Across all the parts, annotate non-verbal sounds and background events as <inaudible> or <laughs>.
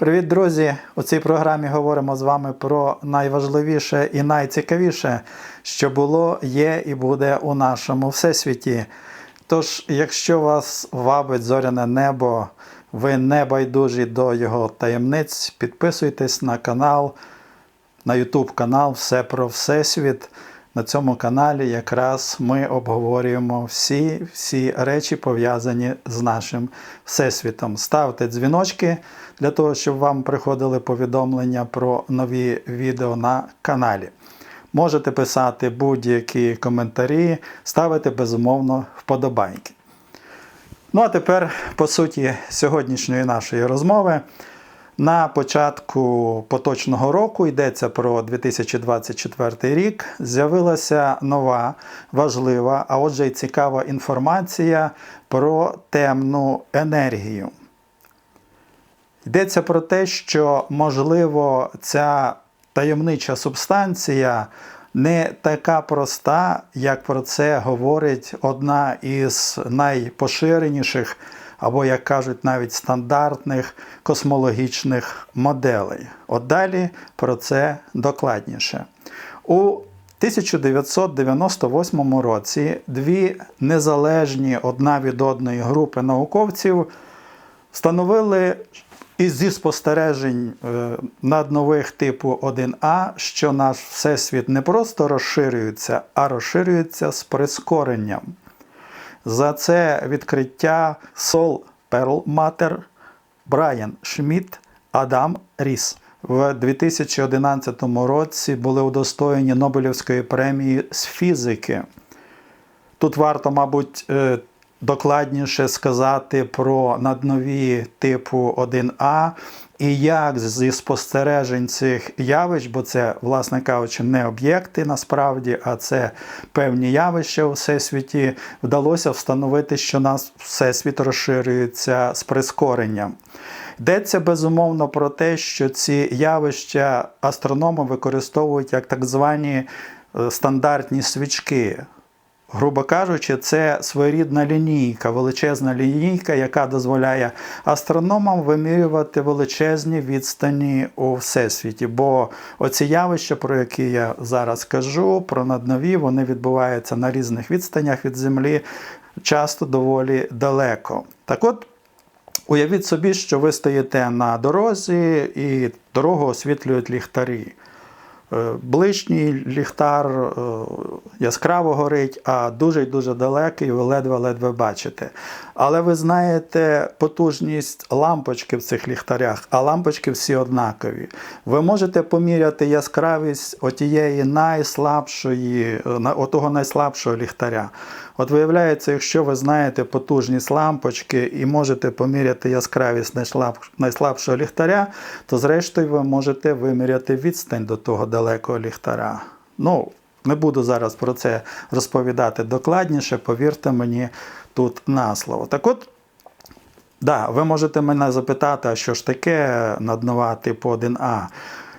Привіт, друзі! У цій програмі говоримо з вами про найважливіше і найцікавіше, що було, є і буде у нашому всесвіті. Тож, якщо вас вабить зоряне небо, ви не байдужі до його таємниць, підписуйтесь на канал, на YouTube канал Все про Всесвіт. На цьому каналі якраз ми обговорюємо всі, всі речі, пов'язані з нашим всесвітом. Ставте дзвіночки для того, щоб вам приходили повідомлення про нові відео на каналі. Можете писати будь-які коментарі, ставити безумовно вподобайки. Ну а тепер, по суті, сьогоднішньої нашої розмови. На початку поточного року йдеться про 2024 рік. З'явилася нова важлива, а отже, й цікава інформація про темну енергію. Йдеться про те, що, можливо, ця таємнича субстанція не така проста, як про це говорить одна із найпоширеніших або, як кажуть, навіть стандартних космологічних моделей. От далі про це докладніше. У 1998 році дві незалежні одна від одної групи науковців встановили зі спостережень е, наднових типу 1А, що наш всесвіт не просто розширюється, а розширюється з прискоренням. За це відкриття Сол Перлматер, Брайан Шмідт, Адам Ріс. В 2011 році були удостоєні Нобелівської премії з фізики. Тут варто, мабуть, е, докладніше сказати про наднові типу 1А і як зі спостережень цих явищ, бо це, власне кажучи, не об'єкти насправді, а це певні явища у всесвіті, вдалося встановити, що нас всесвіт розширюється з прискоренням. Йдеться безумовно про те, що ці явища астрономи використовують як так звані е, стандартні свічки. Грубо кажучи, це своєрідна лінійка, величезна лінійка, яка дозволяє астрономам вимірювати величезні відстані у всесвіті. Бо оці явища, про які я зараз кажу, про наднові, вони відбуваються на різних відстанях від Землі, часто доволі далеко. Так от. Уявіть собі, що ви стоїте на дорозі і дорогу освітлюють ліхтарі. Е, Ближній ліхтар е, яскраво горить, а дуже дуже далекий, ви ледве-ледве бачите. Але ви знаєте потужність лампочки в цих ліхтарях, а лампочки всі однакові. Ви можете поміряти яскравість отієї найслабшої, е, отого найслабшого ліхтаря. От виявляється, якщо ви знаєте потужність лампочки і можете поміряти яскравість найслабшого ліхтаря, то зрештою ви можете виміряти відстань до того далекого ліхтаря. Ну, не буду зараз про це розповідати докладніше, повірте мені тут на слово. Так от, да, ви можете мене запитати, а що ж таке наднова типу 1А?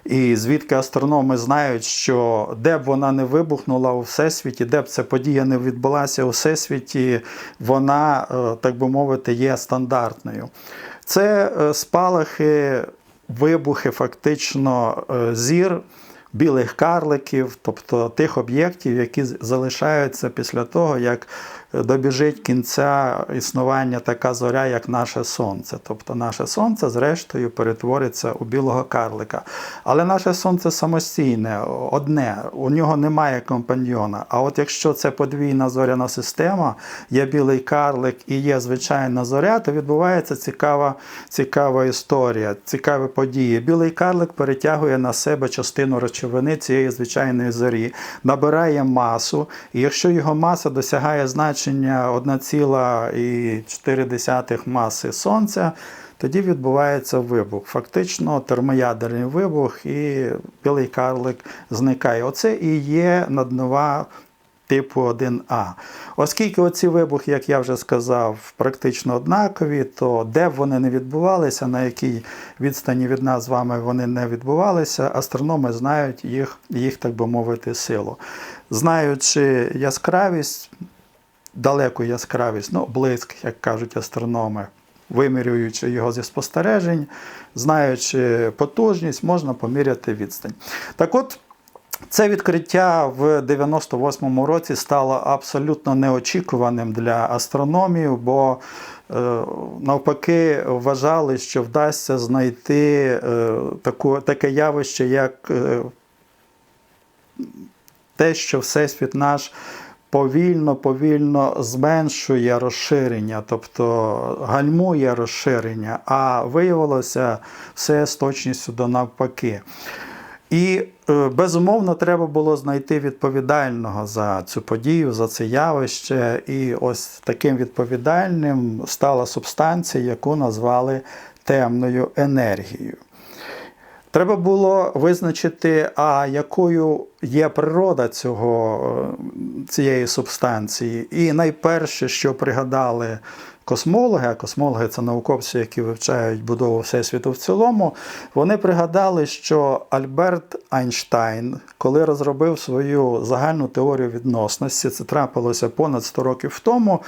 І звідки астрономи знають, що де б вона не вибухнула у всесвіті, де б ця подія не відбулася у всесвіті, вона, е, так би мовити, є стандартною. Це е, спалахи, вибухи, фактично е, зір. Білих карликів, тобто тих об'єктів, які залишаються після того, як добіжить кінця існування така зоря, як наше сонце. Тобто наше сонце, зрештою, перетвориться у білого карлика. Але наше сонце самостійне, одне, у нього немає компаньйона. А от якщо це подвійна зоряна система, є білий карлик і є звичайна зоря, то відбувається цікава, цікава історія, цікаві події. Білий карлик перетягує на себе частину речовини цієї звичайної зорі, набирає масу, і якщо його маса досягає значення, значення 1,4 маси Сонця, тоді відбувається вибух. Фактично термоядерний вибух, і білий карлик зникає. Оце і є наднова типу 1А. Оскільки оці вибухи, як я вже сказав, практично однакові, то де б вони не відбувалися, на якій відстані від нас з вами вони не відбувалися, астрономи знають їх, їх так би мовити, силу. Знаючи яскравість, далеку яскравість, ну, блиск, як кажуть астрономи. вимірюючи його зі спостережень, знаючи потужність, можна поміряти відстань. Так от, це відкриття в 98-му році стало абсолютно неочікуваним для астрономів, бо е, навпаки вважали, що вдасться знайти е, таке явище, як е, те, що Всесвіт наш повільно, повільно зменшує розширення, тобто гальмує розширення, а виявилося все з точністю до навпаки. І е, безумовно треба було знайти відповідального за цю подію, за це явище. І ось таким відповідальним стала субстанція, яку назвали темною енергією. Треба було визначити, а якою є природа цього, е, цієї субстанції. І найперше, що пригадали космологи, а космологи це науковці, які вивчають будову Всесвіту в цілому, вони пригадали, що Альберт Айнштайн, коли розробив свою загальну теорію відносності, це трапилося понад 100 років тому,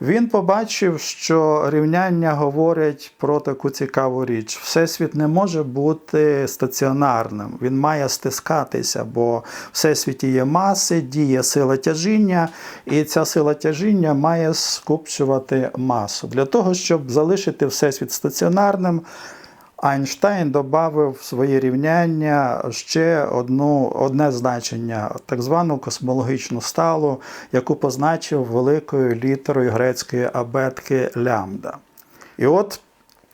він побачив, що рівняння говорять про таку цікаву річ. Всесвіт не може бути стаціонарним, він має стискатися, бо всесвіті є маси, діє сила тяжіння, і ця сила тяжіння має скупчувати масу. Для того, щоб залишити всесвіт стаціонарним, Айнштайн додав в свої рівняння ще одну, одне значення, так звану космологічну сталу, яку позначив великою літерою грецької абетки лямбда. І от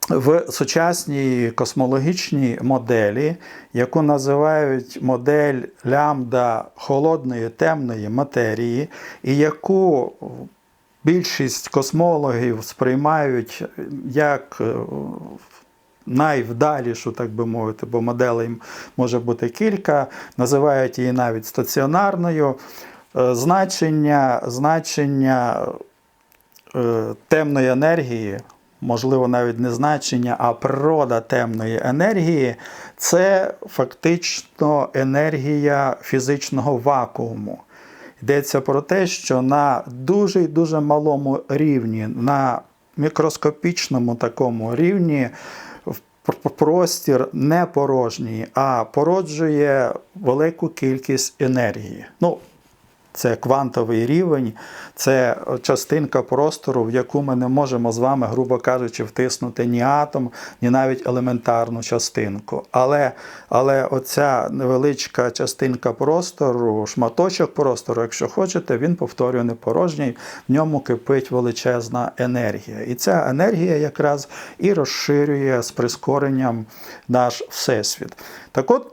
в сучасній космологічній моделі, яку називають модель лямбда холодної темної матерії, і яку більшість космологів сприймають як е, найвдалішу, так би мовити, бо моделей може бути кілька, називають її навіть стаціонарною. Е, Значення, значення е, темної енергії, можливо, навіть не значення, а природа темної енергії це фактично енергія фізичного вакууму. Йдеться про те, що на дуже і дуже малому рівні, на мікроскопічному такому рівні простір не порожній, а породжує велику кількість енергії. Ну, це квантовий рівень, це частинка простору, в яку ми не можемо з вами, грубо кажучи, втиснути ні атом, ні навіть елементарну частинку. Але, але оця невеличка частинка простору, шматочок простору, якщо хочете, він повторює не порожній, в ньому кипить величезна енергія. І ця енергія якраз і розширює з прискоренням наш всесвіт. Так от.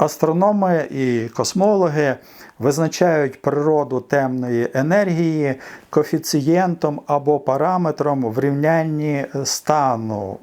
Астрономи і космологи визначають природу темної енергії коефіцієнтом або параметром в рівнянні стану.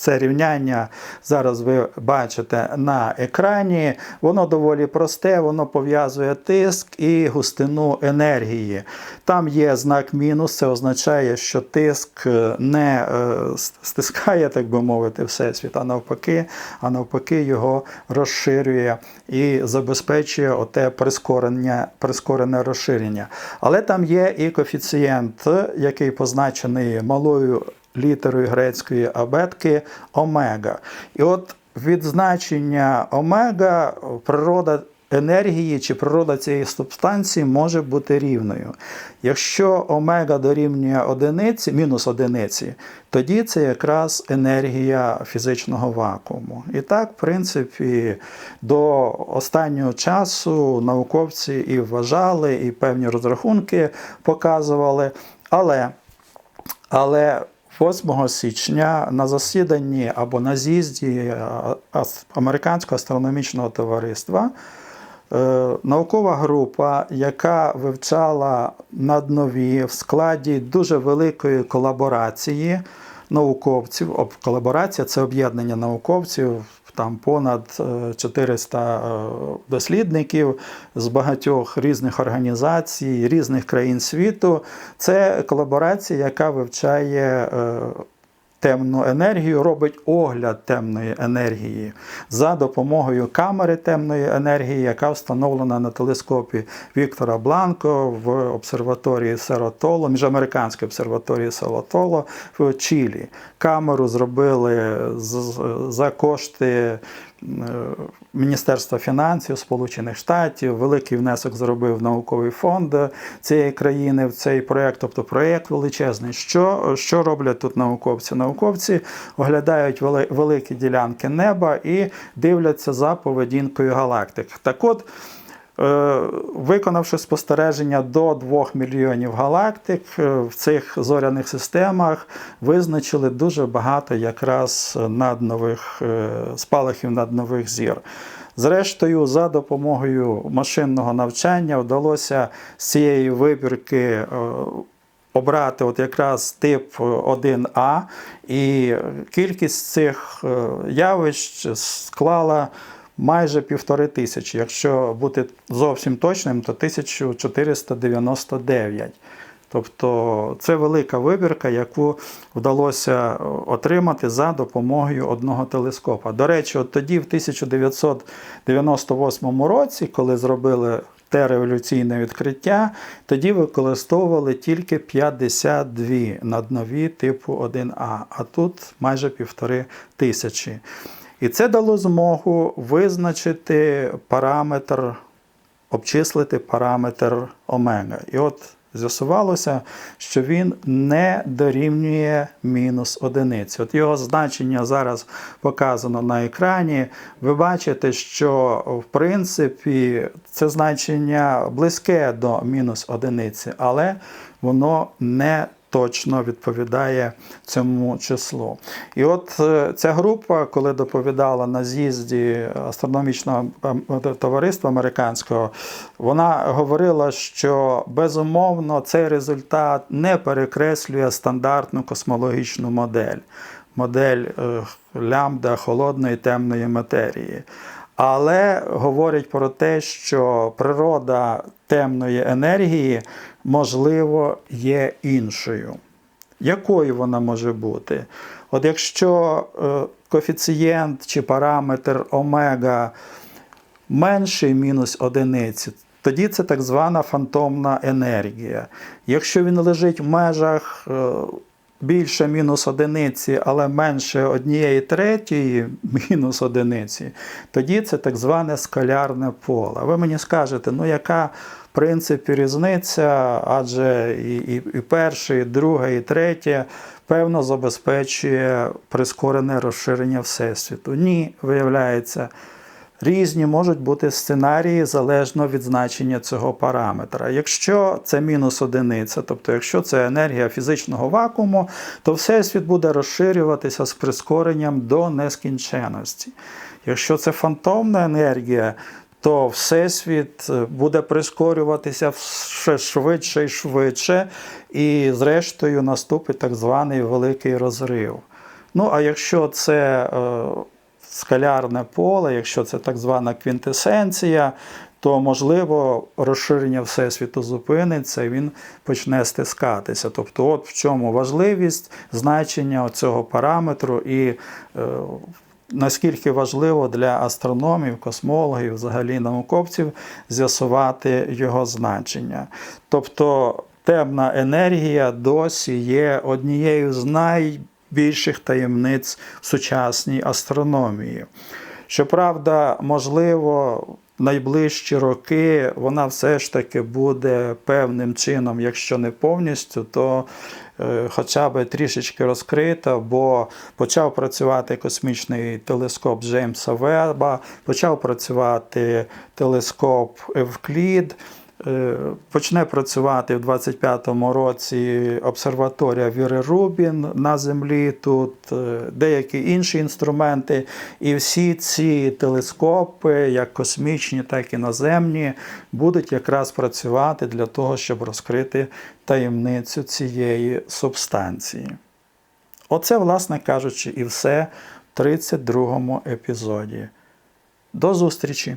Це рівняння зараз ви бачите на екрані. Воно доволі просте, воно пов'язує тиск і густину енергії. Там є знак мінус, це означає, що тиск не е, стискає, так би мовити, всесвіт, а навпаки, а навпаки, його розширює і забезпечує оте прискорення, прискорене розширення. Але там є і коефіцієнт, який позначений малою літерою грецької абетки омега. І от відзначення омега природа енергії чи природа цієї субстанції може бути рівною. Якщо омега дорівнює одиниці, мінус одиниці, тоді це якраз енергія фізичного вакууму. І так, в принципі, до останнього часу науковці і вважали, і певні розрахунки показували. Але, але 8 січня на засіданні або на з'їзді Американського астрономічного товариства е, наукова група, яка вивчала наднові в складі дуже великої колаборації науковців. Колаборація це об'єднання науковців. Там понад 400 дослідників з багатьох різних організацій, різних країн світу. Це колаборація, яка вивчає темну енергію, робить огляд темної енергії за допомогою камери темної енергії, яка встановлена на телескопі Віктора Бланко в обсерваторії Серотоло, міжамериканській обсерваторії Серотоло в Чилі. Камеру зробили за кошти. Е, Міністерства фінансів Сполучених Штатів великий внесок зробив науковий фонд цієї країни в цей проєкт, тобто проєкт величезний. Що, що роблять тут науковці? Науковці оглядають вели- великі ділянки неба і дивляться за поведінкою галактик. Так от, Е, Виконавши спостереження до 2 мільйонів галактик е, в цих зоряних системах, визначили дуже багато якраз наднових е, спалахів наднових зір. Зрештою, за допомогою машинного навчання вдалося з цієї вибірки е, обрати от якраз тип 1А, і кількість цих е, явищ склала майже півтори тисячі. Якщо бути зовсім точним, то 1499. Тобто це велика вибірка, яку вдалося отримати за допомогою одного телескопа. До речі, от тоді, в 1998 році, коли зробили те революційне відкриття, тоді використовували тільки 52 наднові типу 1А, а тут майже півтори тисячі. І це дало змогу визначити параметр, обчислити параметр омега. І от з'ясувалося, що він не дорівнює мінус одиниці. От його значення зараз показано на екрані. Ви бачите, що в принципі це значення близьке до мінус одиниці, але воно не точно відповідає цьому числу. І от е, ця група, коли доповідала на з'їзді астрономічного ем, товариства американського, вона говорила, що безумовно цей результат не перекреслює стандартну космологічну модель, модель е, лямбда холодної темної матерії. Але говорять про те, що природа темної енергії, можливо, є іншою. Якою вона може бути? От якщо е, коефіцієнт чи параметр омега менший мінус одиниці, тоді це так звана фантомна енергія. Якщо він лежить в межах е, більше мінус одиниці, але менше однієї третьої <laughs> мінус одиниці, тоді це так зване скалярне поле. Ви мені скажете, ну яка в принципі різниця, адже і, і, і перше, і друге, і третє. Певно, забезпечує прискорене розширення Всесвіту. Ні, виявляється, Різні можуть бути сценарії залежно від значення цього параметра. Якщо це мінус одиниця, тобто якщо це енергія фізичного вакууму, то всесвіт буде розширюватися з прискоренням до нескінченності. Якщо це фантомна енергія, то Всесвіт буде прискорюватися ще швидше і швидше, і, зрештою, наступить так званий великий розрив. Ну, а якщо це е, скалярне поле, якщо це так звана квінтесенція, то можливо розширення Всесвіту зупиниться і він почне стискатися. Тобто, от в чому важливість значення цього параметру і е, наскільки важливо для астрономів, космологів, взагалі науковців з'ясувати його значення. Тобто темна енергія досі є однією з найбільших таємниць сучасній астрономії. Щоправда, можливо, найближчі роки вона все ж таки буде певним чином, якщо не повністю, то хоча б трішечки розкрита, бо почав працювати космічний телескоп Джеймса Веба, почав працювати телескоп Евклід. Е, Почне працювати в 25-му році обсерваторія Віри Рубін на землі, тут е, деякі інші інструменти. І всі ці телескопи, як космічні, так і наземні, будуть якраз працювати для того, щоб розкрити таємницю цієї субстанції. Оце, власне кажучи, і все в 32-му епізоді. До зустрічі!